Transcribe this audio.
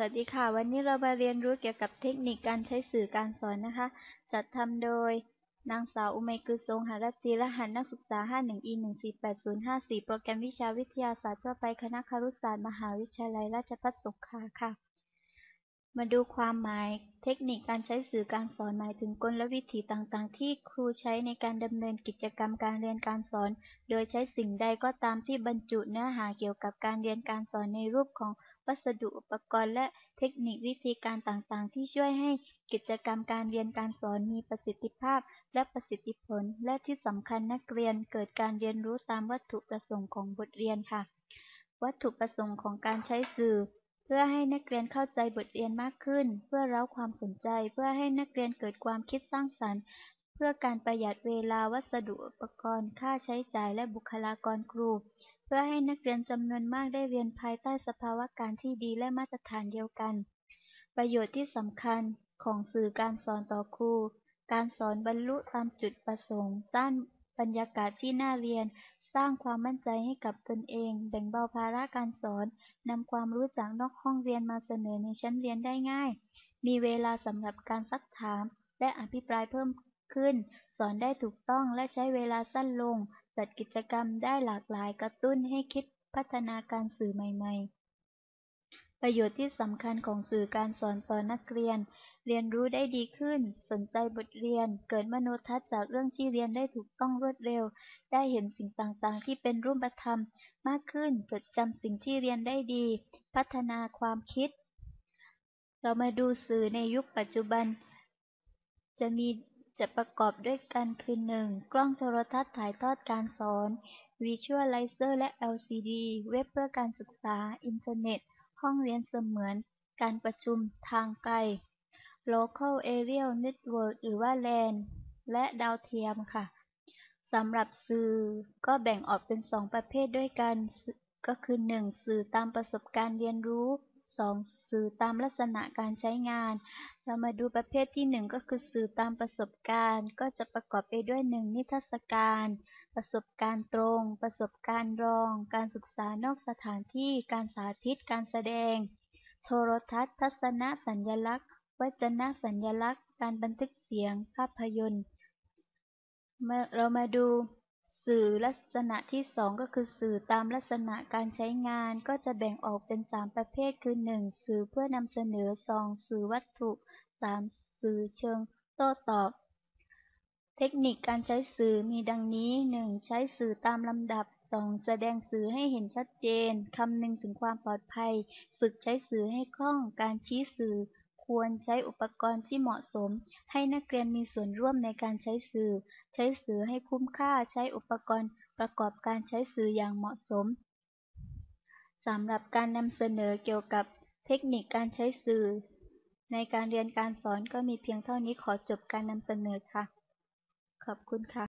สวัสดีค่ะ วันนี้เรามาเรียนรู้เกี่ยวกับเทคนิคการใช้สื่อการสอนนะคะ จัดทำโดยนางสาวอุเมกุทรงหรัตีรหัสนักศึกษา 51e148054 โปรแกรมวิชาวิทยาศาสตร์ทั่วไปคณะครุศาสตร์มหาวิทยาลัยราชภัฏสงขลาค่ะ มาดูความหมายเทคนิคการใช้สื่อการสอนหมายถึงกลวิธีต่างๆ ที่ครูใช้ในการดำเนินกิจกรรมการเรียนการสอน โดยใช้สิ่งใดก็ตามที่บรรจุเนื้อหาเกี่ยวกับการเรียนการสอนในรูปของ วัสดุอุปกรณ์ และเทคนิควิธีการต่างๆ ที่ช่วยให้กิจกรรมการเรียนการสอนมีประสิทธิภาพและประสิทธิผล และที่สำคัญนักเรียนเกิดการเรียนรู้ตามวัตถุประสงค์ของบทเรียนค่ะ วัตถุประสงค์ของการใช้สื่อ เพื่อให้นักเรียนเข้าใจบทเรียนมากขึ้น เพื่อเร้าความสนใจ เพื่อให้นักเรียนเกิดความคิดสร้างสรรค์เพื่อการประหยัดเวลาวัสดุอุปกรณ์ ค่าใช้จ่ายและบุคลากรครู เพื่อให้นักเรียนจำนวนมากได้เรียนภายใต้สภาวะการที่ดีและมาตรฐานเดียวกัน ประโยชน์ที่สำคัญของสื่อการสอนต่อครู การสอนบรรลุตามจุดประสงค์สร้างบรรยากาศที่น่าเรียน สร้างความมั่นใจให้กับตนเอง แบ่งเบาภาระการสอนนำความรู้จากนอกห้องเรียนมาเสนอในชั้นเรียนได้ง่าย มีเวลาสำหรับการซักถาม และอภิปรายเพิ่มขึ้น สอนได้ถูกต้องและใช้เวลาสั้นลง จัดกิจกรรมได้หลากหลายกระตุ้นให้คิดพัฒนาการสื่อใหม่ ๆ ประโยชน์ที่สำคัญของสื่อการสอนต่อนักเรียน เรียนรู้ได้ดีขึ้น สนใจบทเรียน เกิดมโนทัศน์จากเรื่องที่เรียนได้ถูกต้องรวดเร็ว ได้เห็นสิ่งต่างๆ ที่เป็นรูปธรรม มากขึ้น จดจำสิ่งที่เรียนได้ดี พัฒนาความคิด เรามาดูสื่อในยุคปัจจุบัน จะมี จะประกอบด้วยกันคือ 1. กล้องโทรทัศน์ถ่ายทอดการสอน Visualizer และ LCD เว็บเพื่อการศึกษา อินเทอร์เน็ต ห้องเรียนเสมือน การประชุมทางไกล Local Aerial Network หรือว่า LAN และดาวเทียมค่ะสำหรับสื่อก็แบ่งออกเป็นสองประเภทด้วยกัน ก็คือ 1. สื่อตามประสบการณ์เรียนรู้ 2. สื่อตามลักษณะการใช้งาน เรามาดูประเภทที่ 1 ก็คือสื่อตามประสบการณ์ ก็จะประกอบไปด้วย 1. นิทรรศการ ประสบการณ์ตรง ประสบการณ์รอง การศึกษานอกสถานที่ การสาธิต การแสดง โทรทัศน์ ทัศนสัญลักษณ์ วจนสัญลักษณ์ การบันทึกเสียง ภาพยนตร์ เรามาดู สื่อลักษณะที่2ก็คือสื่อตามลักษณะการใช้งานก็จะแบ่งออกเป็น3ประเภทคือ 1. สื่อเพื่อนำเสนอ 2. สื่อวัตถุ 3. สื่อเชิงโต้ตอบ เทคนิคการใช้สื่อมีดังนี้ 1. ใช้สื่อตามลำดับ 2. แสดงสื่อให้เห็นชัดเจนคำนึงถึงความปลอดภัย ฝึกใช้สื่อให้คล่องการชี้สื่อ ควรใช้อุปกรณ์ที่เหมาะสม ให้นักเรียนมีส่วนร่วมในการใช้สื่อ ใช้สื่อให้คุ้มค่า ใช้อุปกรณ์ประกอบการใช้สื่ออย่างเหมาะสมสำหรับการนำเสนอเกี่ยวกับเทคนิคการใช้สื่อ ในการเรียนการสอนก็มีเพียงเท่านี้ขอจบการนำเสนอค่ะ ขอบคุณค่ะ